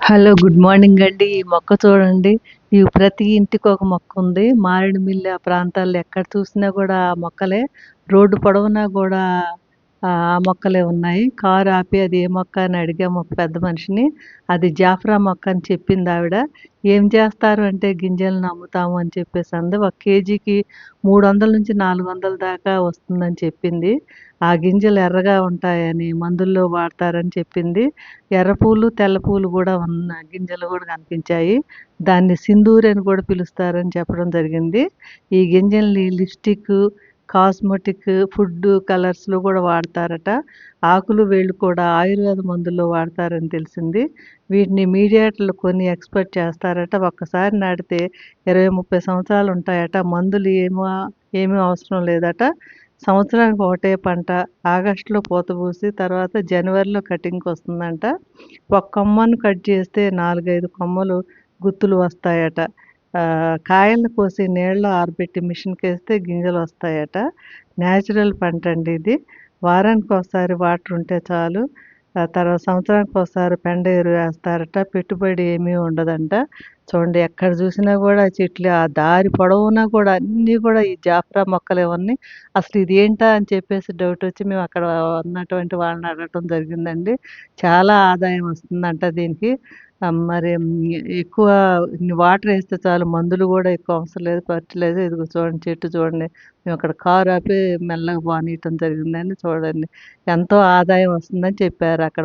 Hello good morning అండి. ఈ మొక్క చూడండి. ఈ ప్రతి ఇంటికి ఒక మొక్క ఉంది. మారేడుమిల్లి ఆ ప్రాంతాల్లో ఎక్కడ చూసినా కూడా ఆ మొక్కలే. రోడ్డు పొడవునా కూడా మొక్కలే ఉన్నాయి. కారు ఆపి అది ఏ మొక్క అని అడిగాము ఒక పెద్ద మనిషిని. అది జాఫ్రా మొక్క అని చెప్పింది ఆవిడ. ఏం చేస్తారు అంటే గింజలను అమ్ముతాము అని చెప్పేసి అంది. ఒక కేజీకి మూడు వందల నుంచి నాలుగు వందల దాకా వస్తుందని చెప్పింది. ఆ గింజలు ఎర్రగా ఉంటాయని మందుల్లో వాడతారని చెప్పింది. ఎర్ర పూలు తెల్ల పూలు కూడా ఉన్న గింజలు కూడా కనిపించాయి. దాన్ని సింధూరి అని కూడా పిలుస్తారని చెప్పడం జరిగింది. ఈ గింజల్ని లిప్స్టిక్ కాస్మెటిక్ ఫుడ్ కలర్స్లో కూడా వాడతారట. ఆకులు వేళ్ళు కూడా ఆయుర్వేద మందుల్లో వాడతారని తెలిసింది. వీటిని మీడియాటర్లు కొన్ని ఎక్స్పర్ట్ చేస్తారట. ఒక్కసారి నాటితే ఇరవై ముప్పై సంవత్సరాలు ఉంటాయట. మందులు ఏమో ఏమీ అవసరం లేదట. సంవత్సరానికి ఒకటే పంట. ఆగస్టులో పూత పూసి తర్వాత జనవరిలో కటింగ్కి వస్తుందంట. ఒక కొమ్మను కట్ చేస్తే నాలుగైదు కొమ్మలు గుత్తులు వస్తాయట. కాయలను కోసి నీళ్ళలో ఆరబెట్టి మిషన్కి వేస్తే గింజలు వస్తాయట. న్యాచురల్ పంట అండి ఇది. వారానికి ఒకసారి వాటర్ ఉంటే చాలు. తర్వాత సంవత్సరానికి ఒకసారి పెండ ఎరువు వేస్తారట. పెట్టుబడి ఏమీ ఉండదంట. చూడండి ఎక్కడ చూసినా కూడా చెట్లు ఆ దారి పొడవునా కూడా అన్నీ కూడా ఈ జాఫ్రా మొక్కలు ఇవన్నీ అసలు ఇది ఏంటా అని చెప్పేసి డౌట్ వచ్చి మేము అక్కడ ఉన్నటువంటి వాళ్ళని అడగటం జరిగిందండి. చాలా ఆదాయం వస్తుందంట దీనికి. మరి ఎక్కువ వాటర్ వేస్తే చాలు మందులు కూడా ఎక్కువ అవసరం లేదు పట్టలేదు ఇదిగో చూడండి చెట్టు చూడండి. మేము అక్కడ కారు ఆపి మెల్లగా బానీయటం జరిగిందండి చూడండి. ఎంతో ఆదాయం వస్తుందని చెప్పారు అక్కడ.